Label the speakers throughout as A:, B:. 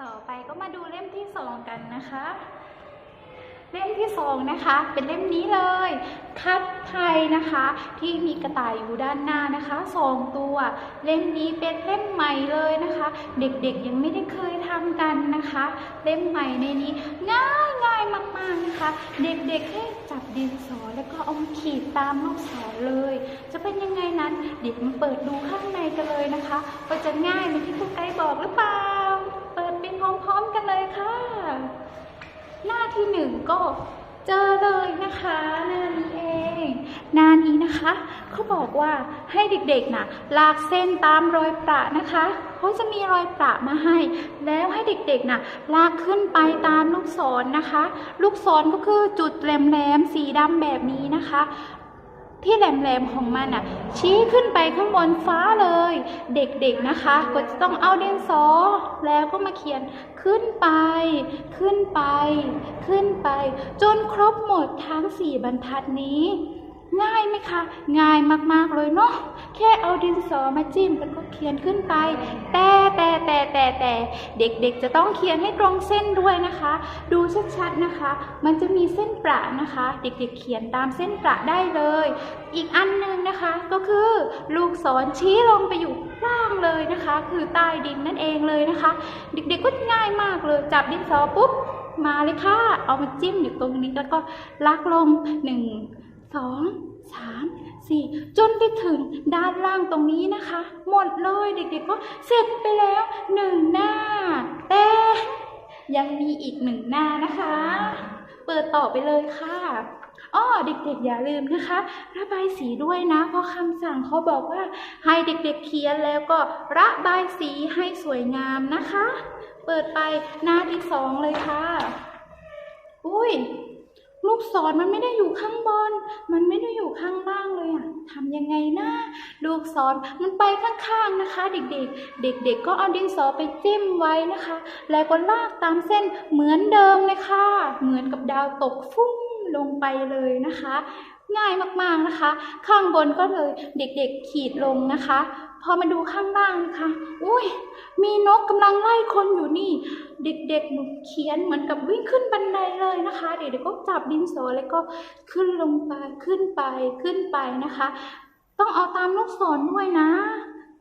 A: ต่อไปก็มาดูเล่มที่สองกันนะคะ เล่มที่สองนะคะ เป็นเล่มนี้เลย คัดไทยนะคะ ที่มีกระต่ายอยู่ด้านหน้านะคะสองตัว เล่มนี้เป็นเล่มใหม่เลยนะคะ เด็กๆยังไม่ได้เคยทำกันนะคะ เล่มใหม่ในนี้ง่ายง่ายมากๆนะคะ เด็กๆให้จับดินสอแล้วก็เอามขีดตามลูกศรเลย จะเป็นยังไงนั้นเด็กมาเปิดดูข้างในกันเลยนะคะว่าจะง่ายเหมือนที่ครูไกด์บอกหรือเปล่า พร้อมกันเลยค่ะ หน้าที่หนึ่งก็เจอเลยนะคะหน้านี้เองหน้านี้นะคะเขาบอกว่าให้เด็กๆนะลากเส้นตามรอยประนะคะเขาจะมีรอยประมาให้ แล้วให้เด็กๆนะลากขึ้นไปตามลูกศรนะคะ ลูกศรก็คือจุดแหลมๆสีดำแบบนี้นะคะ ที่แหลมๆของมันอะ ชี้ขึ้นไปข้างบนฟ้าเลย เด็กๆนะคะ ก็จะต้องเอาดินสอแล้วก็มาเขียนขึ้นไป ขึ้นไป ขึ้นไป จนครบหมดทั้งสี่บรรทัดนี้ ง่ายไหมคะ ง่ายมากๆเลยเนาะแค่เอาดินสอมาจิ้มแล้วก็เขียนขึ้นไป แต่แต่แต่แต่แต่เด็กๆจะต้องเขียนให้ตรงเส้นด้วยนะคะ ดูชัดๆนะคะ มันจะมีเส้นประนะคะ เด็กๆเขียนตามเส้นประได้เลย อีกอันหนึ่งนะคะก็คือลูกศรชี้ลงไปอยู่ล่างเลยนะคะ คือใต้ดินนั่นเองเลยนะคะ เด็กๆก็ง่ายมากเลยจับดินสอปุ๊บมาเลยค่ะ เอามาจิ้มอยู่ตรงนี้แล้วก็ลากลงหนึ่ง สองสามสี่จนไปถึงด้านล่างตรงนี้นะคะ หมดเลยเด็กๆก็เสร็จไปแล้วหนึ่งหน้า แต่ยังมีอีกหนึ่งหน้านะคะ เปิดต่อไปเลยค่ะอ้อเด็กๆอย่าลืมนะคะ ระบายสีด้วยนะ เพราะคำสั่งเขาบอกว่า ให้เด็กๆเขียนแล้วก็ระบายสีให้สวยงามนะคะ เปิดไปหน้าที่สองเลยค่ะ อุ้ย ลูกศรมันไม่ได้อยู่ข้างบน มันไม่ได้อยู่ข้างล่างเลยอะทำยังไงนะลูกศรมันไปข้างๆนะคะ เด็กๆ เด็กๆก็เอาดินสอไปจิ้มไว้นะคะ แล้วก็ลากตามเส้นเหมือนเดิมเลยค่ะ เหมือนกับดาวตกฟุ้ง ลงไปเลยนะคะ ง่ายมากๆนะคะ ข้างบนก็เลยเด็กๆขีดลงนะคะ พอมาดูข้างล่างนะคะ อุ้ยมีนกกำลังไล่คนอยู่นี่ เด็กๆหนูเขียนเหมือนกับวิ่งขึ้นบันไดเลยนะคะ เด็กๆก็จับดินสอแล้วก็ขึ้นลงไปขึ้นไปขึ้นไปนะคะ ต้องเอาตามลูกศรด้วยนะ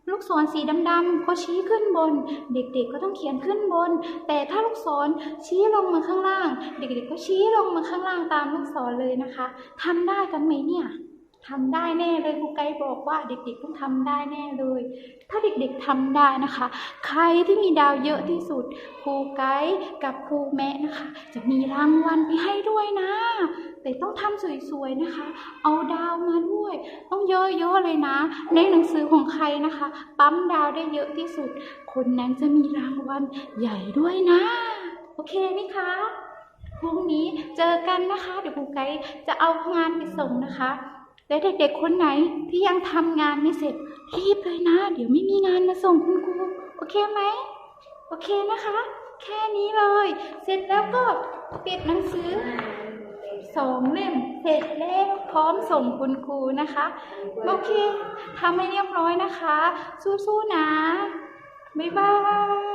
A: ลูกศรสีดำๆก็ชี้ขึ้นบน เด็กๆก็ต้องเขียนขึ้นบน แต่ถ้าลูกศรชี้ลงมาข้างล่าง เด็กๆก็ชี้ลงมาข้างล่างตามลูกศรเลยนะคะทำได้กันไหมเนี่ยทำได้แน่เลยครูไกด์บอกว่าเด็กๆต้องทำได้แน่เลย ถ้าเด็กๆทำได้นะคะ ใครที่มีดาวเยอะที่สุดครูไกด์กับครูแม่นะคะ จะมีรางวัลไปให้ แต่ต้องทำสวยๆนะคะ เอาดาวมาด้วย ต้องเยอะๆเลยนะ ในหนังสือของใครนะคะ ปั๊มดาวได้เยอะที่สุด คนนั้นจะมีรางวัลใหญ่ด้วยนะ โอเคไหมคะพรุ่งนี้เจอกันนะคะ เดี๋ยวครูไกด์จะเอางานไปส่งนะคะและเด็กๆคนไหนที่ยังทำงานไม่เสร็จรีบเลยนะ เดี๋ยวไม่มีงานมาส่งคุณครูโอเคไหมโอเคนะคะ แค่นี้เลย เสร็จแล้วก็ปิดหนังสือสองเล่มเสร็จแล้วพร้อมส่งคุณครูนะคะ โอเคทำให้เรียบร้อยนะคะ สู้ๆนะ บ๊ายบาย